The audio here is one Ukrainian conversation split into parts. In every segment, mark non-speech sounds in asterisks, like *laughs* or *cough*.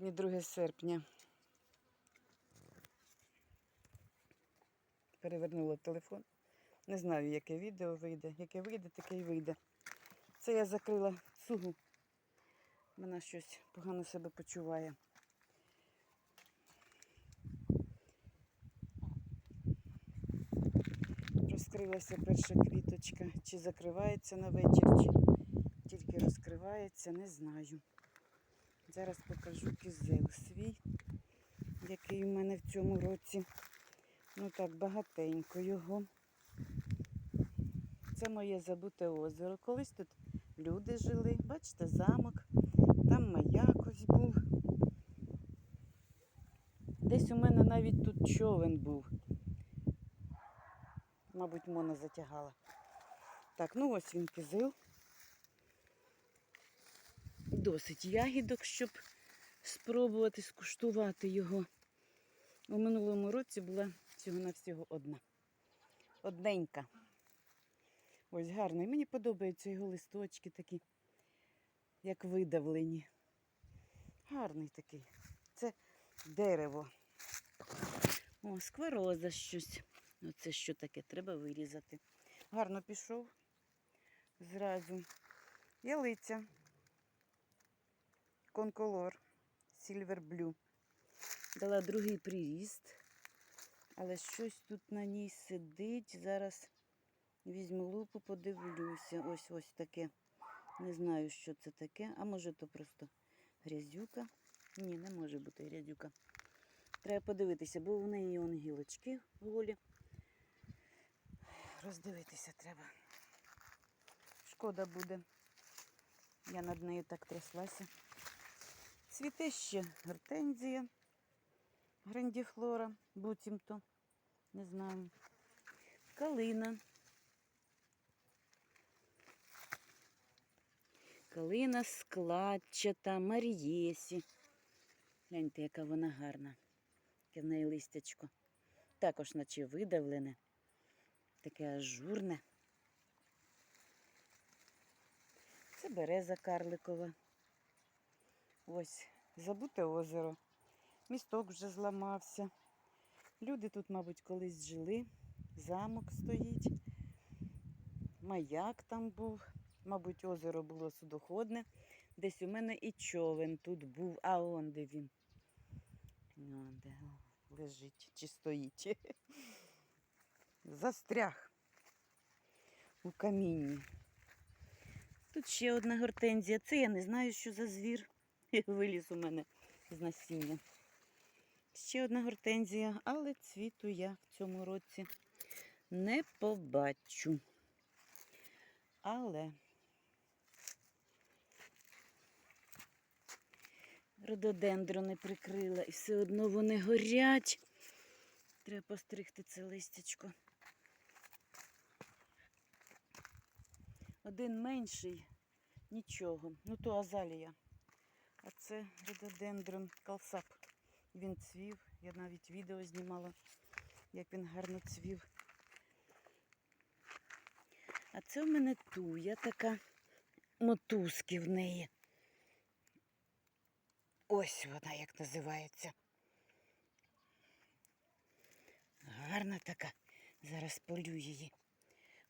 Сьогодні 2 серпня. Перевернула телефон. Не знаю, яке відео вийде. Яке вийде, таке й вийде. Це я закрила цугу. Вона щось погано себе почуває. Розкрилася перша квіточка. Чи закривається на вечір, чи тільки розкривається, не знаю. Зараз покажу кізел свій, який у мене в цьому році. Ну так, багатенько його. Це моє забуте озеро. Колись тут люди жили. Бачите, замок. Там маяк ось був. Десь у мене навіть тут човен був. Мабуть, Мона затягала. Так, ну ось він кизил. Досить ягідок, щоб спробувати скуштувати його. У минулому році була всього-навсього одна. Одненька. Ось гарний. Мені подобаються його листочки такі, як видавлені. Гарний такий. Це дерево. О, сквароза щось. Оце що таке? Треба вирізати. Гарно пішов зразу. Ялиця. Конколор. Сільвер блю. Дала другий приріст. Але щось тут на ній сидить. Зараз візьму лупу, подивлюся. Ось ось таке. Не знаю, що це таке. А може то просто грязюка. Ні, не може бути грязюка. Треба подивитися, бо в неї он гілочки голі. Роздивитися треба. Шкода буде. Я над нею так тряслася. Цвіте ще гортензія, грандіфлора, буцімто, не знаю. Калина. Калина складчата, Марієсі. Гляньте, яка вона гарна. Яке в неї листячко. Також наче видавлене, таке ажурне. Це береза карликова. Ось, забуте озеро. Місток вже зламався. Люди тут, мабуть, колись жили. Замок стоїть. Маяк там був. Мабуть, озеро було судоходне. Десь у мене і човен тут був, а он де він. Ну, де лежить чи стоїть. *laughs* Застряг у камінні. Тут ще одна гортензія. Це я не знаю, що за звір. *laughs* Виліз у мене з насіння. Ще одна гортензія, але цвіту я в цьому році не побачу. Але рододендрони прикрила і все одно вони горять. Треба постригти це листячко. Один менший, нічого. Ну то азалія. А це рододендрон калсап. Він цвів. Я навіть відео знімала, як він гарно цвів. А це в мене туя така. Мотузки в неї. Ось вона як називається. Гарна така. Зараз полю її.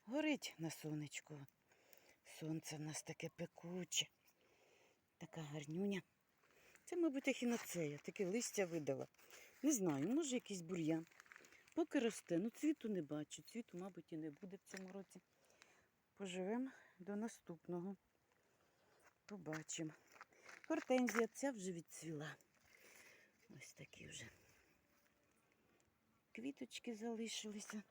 Горить на сонечку. Сонце в нас таке пекуче. Така гарнюня. Це, мабуть, ахіноцея, таке листя видала. Не знаю, може якийсь бур'ян. Поки росте, ну цвіту не бачу. Цвіту, мабуть, і не буде в цьому році. Поживемо до наступного. Побачимо. Гортензія ця вже відцвіла. Ось такі вже. Квіточки залишилися.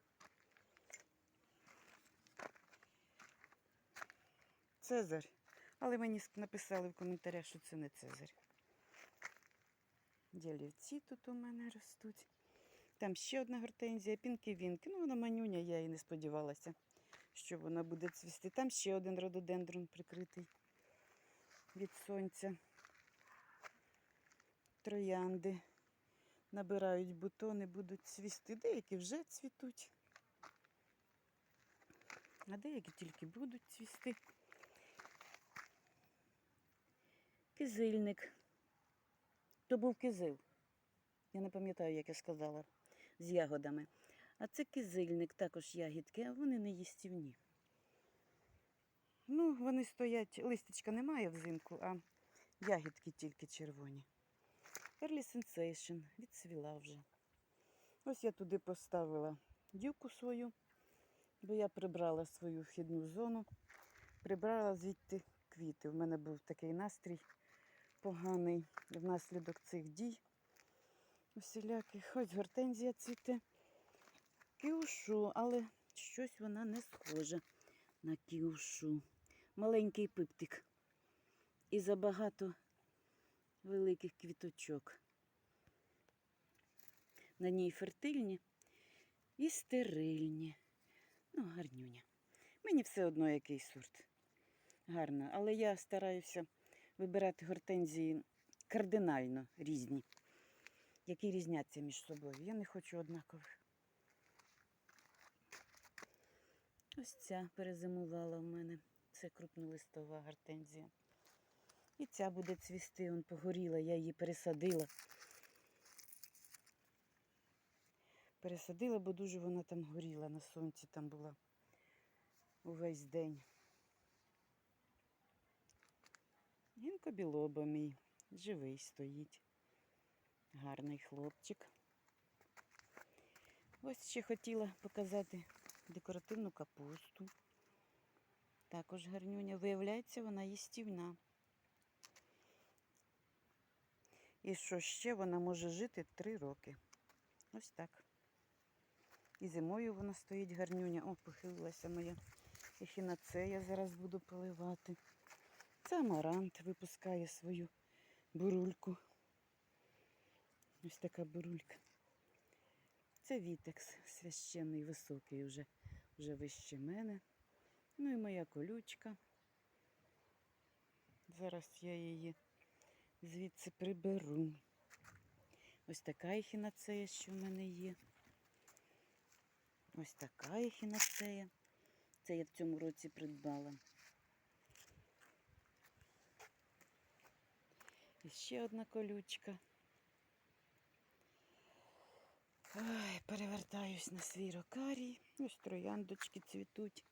Цезарь. Але мені написали в коментарях, що це не Цезарь. Ділівці тут у мене ростуть. Там ще одна гортензія, пінки-вінки. Ну, вона манюня, я і не сподівалася, що вона буде цвісти. Там ще один рододендрон прикритий від сонця. Троянди набирають бутони, будуть цвісти. Деякі вже цвітуть. А деякі тільки будуть цвісти. Кизильник. То був кизил. Я не пам'ятаю, як я сказала, з ягодами. А це кизильник, також ягідки, а вони не їстівні. Ну, вони стоять, листячка немає взимку, а ягідки тільки червоні. Early Sensation відцвіла вже. Ось я туди поставила дівку свою, бо я прибрала свою вхідну зону, прибрала звідти квіти. У мене був такий настрій поганий внаслідок цих дій. Усіляких. Ось гортензія цвіте. Кіушу, але щось вона не схожа на кіушу. Маленький пиптик. І забагато великих квіточок. На ній фертильні і стерильні. Ну, гарнюня. Мені все одно який сорт. Гарно. Але я стараюся вибирати гортензії кардинально різні, які різняться між собою. Я не хочу однакових. Ось ця перезимувала в мене. Це крупнолистова гортензія. І ця буде цвісти, он погоріла, я її пересадила. Пересадила, бо дуже вона там горіла на сонці, там була увесь день. Гінко білоба мій, живий стоїть. Гарний хлопчик. Ось ще хотіла показати декоративну капусту. Також гарнюня. Виявляється, вона їстівна. І що ще вона може жити три роки. Ось так. І зимою вона стоїть гарнюня. О, похилилася моя ехінацея. Зараз буду поливати. Це амарант випускає свою бурульку. Ось така бурулька. Це вітекс священний, високий, вже, вже вище мене. Ну і моя колючка. Зараз я її звідси приберу. Ось така ехінацея, що в мене є. Ось така ехінацея. Це я в цьому році придбала. І ще одна колючка. Ой, перевертаюсь на свій рокарій. Ось трояндочки цвітуть.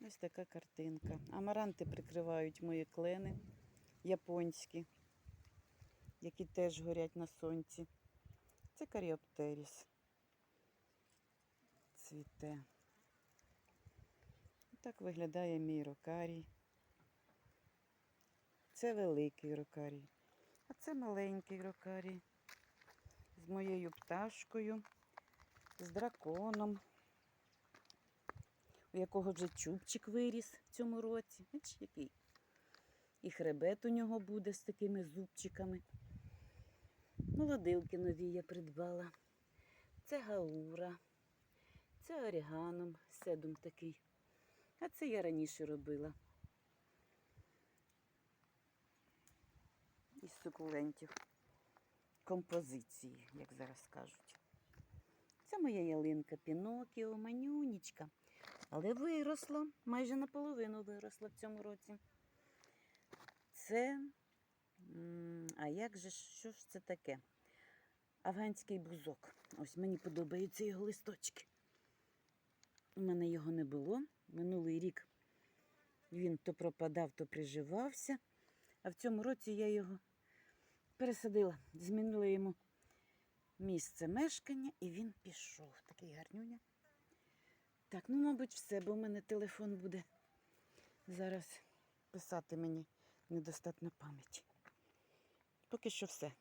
Ось така картинка. Амаранти прикривають мої клени японські, які теж горять на сонці. Це каріоптеріс. Цвіте. Так виглядає мій рокарій. Це великий рокарій. А це маленький рокарій. З моєю пташкою, з драконом, у якого вже чубчик виріс в цьому році. Бач, який. І хребет у нього буде з такими зубчиками. Молодилки нові я придбала. Це гаура, це оріганом, седум такий. А це я раніше робила. Сукулентів. Композиції, як зараз кажуть. Це моя ялинка Пінокіо, манюнічка. Але виросла, майже наполовину виросла в цьому році. Це, а як же, що ж це таке? Афганський бузок. Ось мені подобаються його листочки. У мене його не було. Минулий рік він то пропадав, то приживався. А в цьому році я його пересадила, змінила йому місце мешкання, і він пішов. Такий гарнюня. Так, ну, мабуть, все, бо в мене телефон буде зараз писати мені недостатньо пам'яті. Поки що все.